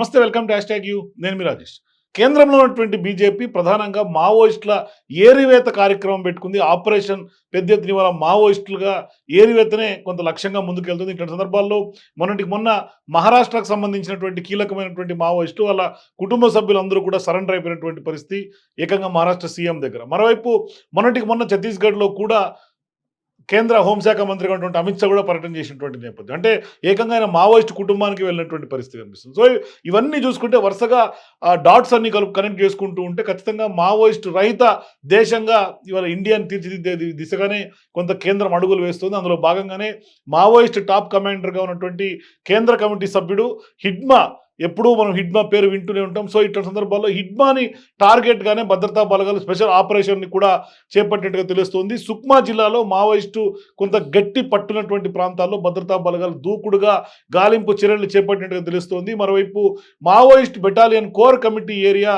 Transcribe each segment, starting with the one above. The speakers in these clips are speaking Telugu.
నమస్తే welcome to hashtag U. నేను మీ రాజేష్. కేంద్రంలో ఉన్నటువంటి బీజేపీ ప్రధానంగా మావోయిస్టుల ఏరివేత కార్యక్రమం పెట్టుకుంది. ఆపరేషన్ పెద్ద ఎత్తున ఇవాళ మావోయిస్టులుగా ఏరివేతనే కొంత లక్ష్యంగా ముందుకెళ్తుంది. ఇట్లాంటి సందర్భాల్లో మొన్నటికి మొన్న మహారాష్ట్రకు సంబంధించినటువంటి కీలకమైనటువంటి మావోయిస్టు వాళ్ళ కుటుంబ సభ్యులందరూ కూడా సరెండర్ అయిపోయినటువంటి పరిస్థితి ఏకంగా మహారాష్ట్ర సీఎం దగ్గర. మరోవైపు మొన్నటికి మొన్న ఛత్తీస్గఢ్లో కూడా కేంద్ర హోంశాఖ మంత్రిగా ఉన్నటువంటి అమిత్ షా కూడా పర్యటన చేసినటువంటి నేపథ్యం. అంటే ఏకంగా ఆయన మావోయిస్ట్ కుటుంబానికి వెళ్ళినటువంటి పరిస్థితి కనిపిస్తుంది. సో ఇవన్నీ చూసుకుంటే వరుసగా డాట్స్ అన్ని కలుపు కనెక్ట్ చేసుకుంటూ ఉంటే ఖచ్చితంగా మావోయిస్ట్ రహిత దేశంగా ఇవాళ ఇండియాని తీర్చిదిద్దే దిశగానే కొంత కేంద్రం అడుగులు వేస్తుంది. అందులో భాగంగానే మావోయిస్ట్ టాప్ కమాండర్గా ఉన్నటువంటి కేంద్ర కమిటీ సభ్యుడు హిడ్మా ఎప్పుడూ మనం హిడ్మా పేరు వింటూనే ఉంటాం. సో ఇట్లాంటి సందర్భాల్లో హిడ్మాని టార్గెట్గానే భద్రతా బలగాలు స్పెషల్ ఆపరేషన్ని కూడా చేపట్టినట్టుగా తెలుస్తుంది. సుక్మా జిల్లాలో మావోయిస్టు కొంత గట్టి పట్టునటువంటి ప్రాంతాల్లో భద్రతా బలగాలు దూకుడుగా గాలింపు చర్యలు చేపట్టినట్టుగా తెలుస్తోంది. మరోవైపు Maoist battalion core committee area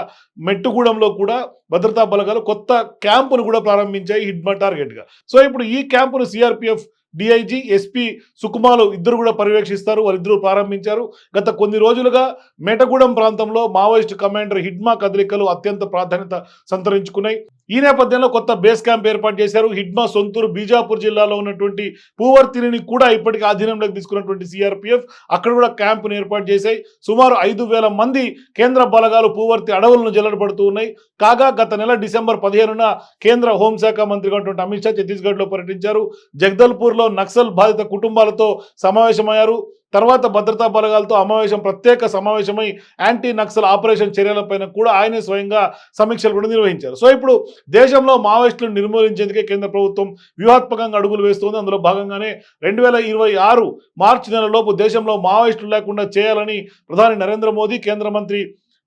మెట్టుగూడెంలో కూడా భద్రతా బలగాలు కొత్త క్యాంపును కూడా ప్రారంభించాయి హిడ్మా టార్గెట్గా. సో ఇప్పుడు ఈ క్యాంపును సిఆర్పిఎఫ్ డిఐజీ ఎస్పీ సుకుమాలు ఇద్దరు కూడా పర్యవేక్షిస్తారు. వారిద్దరూ ప్రారంభించారు. గత కొన్ని రోజులుగా మేటగూడెం ప్రాంతంలో మావోయిస్ట్ కమాండర్ హిడ్మా కదలికలు అత్యంత ప్రాధాన్యత సంతరించుకున్నాయి. ఈ నేపథ్యంలో కొత్త బేస్ క్యాంప్ ఏర్పాటు చేశారు. హిడ్మా సొంతూరు బీజాపూర్ జిల్లాలో ఉన్నటువంటి పూవర్తిని కూడా ఇప్పటికీ ఆధీనంలోకి తీసుకున్నటువంటి సిఆర్పిఎఫ్ అక్కడ కూడా క్యాంపును ఏర్పాటు చేశాయి. సుమారు ఐదు వేల మంది కేంద్ర బలగాలు పూవర్తి అడవులను జల్లడబడుతూ ఉన్నాయి. కాగా గత నెల డిసెంబర్ పదిహేనున కేంద్ర హోంశాఖ మంత్రిగా ఉన్నటువంటి అమిత్ షా ఛత్తీస్గఢ్లో పర్యటించారు. జగదల్పూర్లో నక్సల్ బాధిత కుటుంబాలతో సమావేశమయ్యారు. తర్వాత భద్రతా బలగాలతో సమావేశం ప్రత్యేక సమావేశమై యాంటీ నక్సల్ ఆపరేషన్ చర్యలపైన కూడా ఆయనే స్వయంగా సమీక్షలు కూడా నిర్వహించారు. సో ఇప్పుడు దేశంలో మావోయిస్టులను నిర్మూలించేందుకే కేంద్ర ప్రభుత్వం వ్యూహాత్మకంగా అడుగులు వేస్తోంది. అందులో భాగంగానే రెండు వేల ఇరవై ఆరు మార్చి నెలలోపు దేశంలో మావోయిస్టులు లేకుండా చేయాలని ప్రధాని నరేంద్ర మోదీ కేంద్ర మంత్రి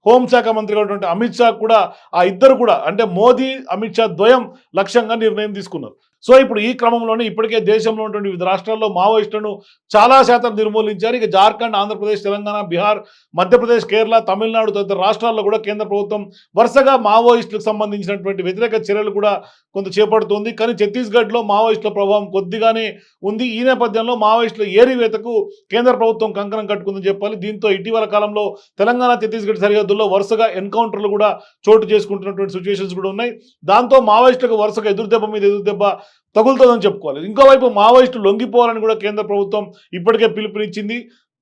హోంశాఖ మంత్రిగా ఉన్నటువంటి అమిత్ షా కూడా ఆ ఇద్దరు కూడా అంటే మోదీ అమిత్ షా ద్వయం లక్ష్యంగా నిర్ణయం తీసుకున్నారు. సో ఇప్పుడు ఈ క్రమంలోనే ఇప్పటికే దేశంలో ఉన్నటువంటి వివిధ రాష్ట్రాల్లో మావోయిస్టులను చాలా శాతం నిర్మూలించారు. ఇక జార్ఖండ్ ఆంధ్రప్రదేశ్ తెలంగాణ బీహార్ మధ్యప్రదేశ్ కేరళ తమిళనాడు తదితర రాష్ట్రాల్లో కూడా కేంద్ర ప్రభుత్వం వరుసగా మావోయిస్టులకు సంబంధించినటువంటి వ్యతిరేక చర్యలు కూడా కొంత చేపడుతుంది. కానీ ఛత్తీస్గఢ్లో మావోయిస్టుల ప్రభావం కొద్దిగానే ఉంది. ఈ నేపథ్యంలో మావోయిస్టుల ఏరివేతకు కేంద్ర ప్రభుత్వం కంకణం కట్టుకుందని చెప్పాలి. దీంతో ఇటీవల కాలంలో తెలంగాణ ఛత్తీస్గఢ్ సరిహద్దుల్లో వరుసగా ఎన్కౌంటర్లు కూడా చోటు చేసుకుంటున్నటువంటి సిచ్యువేషన్స్ కూడా ఉన్నాయి. దాంతో మావోయిస్టులకు వరుసగా ఎదురుదెబ్బ మీద ఎదురుదెబ్బ తగులుతుందని చెప్పుకోవాలి. ఇంకోవైపు మావోయిస్టులు లొంగిపోవాలని కూడా కేంద్ర ప్రభుత్వం ఇప్పటికే పిలుపునిచ్చింది.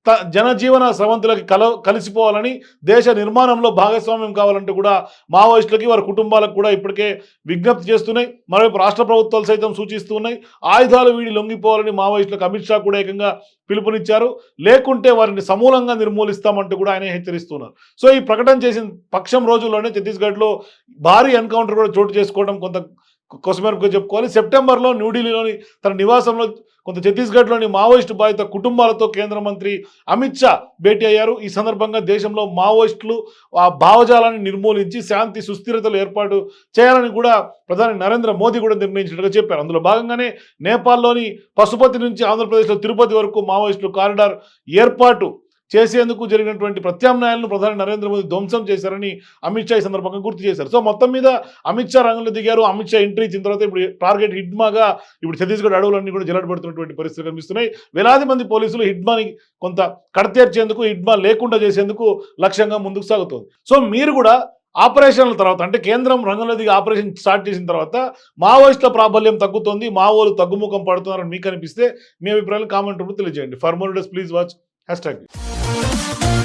త జనజీవన స్రవంతులకి కల కలిసిపోవాలని దేశ నిర్మాణంలో భాగస్వామ్యం కావాలంటే కూడా మావోయిస్టులకి వారి కుటుంబాలకు కూడా ఇప్పటికే విజ్ఞప్తి చేస్తున్నాయి. మరోవైపు రాష్ట్ర ప్రభుత్వాలు సైతం సూచిస్తున్నాయి. ఆయుధాలు వీడి లొంగిపోవాలని మావోయిస్టులకు అమిత్ షా కూడా ఏకంగా పిలుపునిచ్చారు. లేకుంటే వారిని సమూలంగా నిర్మూలిస్తామంటూ కూడా ఆయన హెచ్చరిస్తున్నారు. సో ఈ ప్రకటన చేసిన పక్షం రోజుల్లోనే ఛత్తీస్గఢ్లో భారీ ఎన్కౌంటర్ కూడా చోటు చేసుకోవడం కొంత కొసమెరుపుగా చెప్పుకోవాలి. సెప్టెంబర్లో న్యూఢిల్లీలోని తన నివాసంలో కొంత ఛత్తీస్గఢ్లోని మావోయిస్టు బాధిత కుటుంబాలతో కేంద్ర మంత్రి అమిత్ షా భేటీ అయ్యారు. ఈ సందర్భంగా దేశంలో మావోయిస్టులు ఆ భావజాలాన్ని నిర్మూలించి శాంతి సుస్థిరతలు ఏర్పాటు చేయాలని కూడా ప్రధాని నరేంద్ర మోదీ కూడా నిర్ణయించినట్టుగా చెప్పారు. అందులో భాగంగానే నేపాల్లోని పశుపతి నుంచి ఆంధ్రప్రదేశ్లో తిరుపతి వరకు మావోయిస్టులు కారిడార్ ఏర్పాటు చేసేందుకు జరిగినటువంటి ప్రత్యామ్నాయాలను ప్రధాని నరేంద్ర మోదీ ధ్వంసం చేశారని అమిత్ షా ఈ సందర్భంగా గుర్తు చేశారు. సో మొత్తం మీద అమిత్ షా రంగంలో దిగారు. అమిత్ షా ఎంట్రీ ఇచ్చిన తర్వాత ఇప్పుడు టార్గెట్ హిడ్మాగా ఇప్పుడు ఛత్తీస్గఢ్ అడవులన్నీ కూడా జల్లడబడుతున్నటువంటి పరిస్థితులు కనిపిస్తున్నాయి. వేలాది మంది పోలీసులు హిడ్మాని కొంత కడతీర్చేందుకు హిడ్మా లేకుండా చేసేందుకు లక్ష్యంగా ముందుకు సాగుతోంది. సో మీరు కూడా ఆపరేషన్ల తర్వాత అంటే కేంద్రం రంగంలో దిగి ఆపరేషన్ స్టార్ట్ చేసిన తర్వాత మావోయిస్టుల ప్రాబల్యం తగ్గుతోంది. మావోలు తగ్గుముఖం పడుతున్నారని మీకు అనిపిస్తే మీ అభిప్రాయాలు కామెంట్ రూపంలో తెలియజేయండి. ఫర్ మోర్ డస్ please watch hashtag Bye.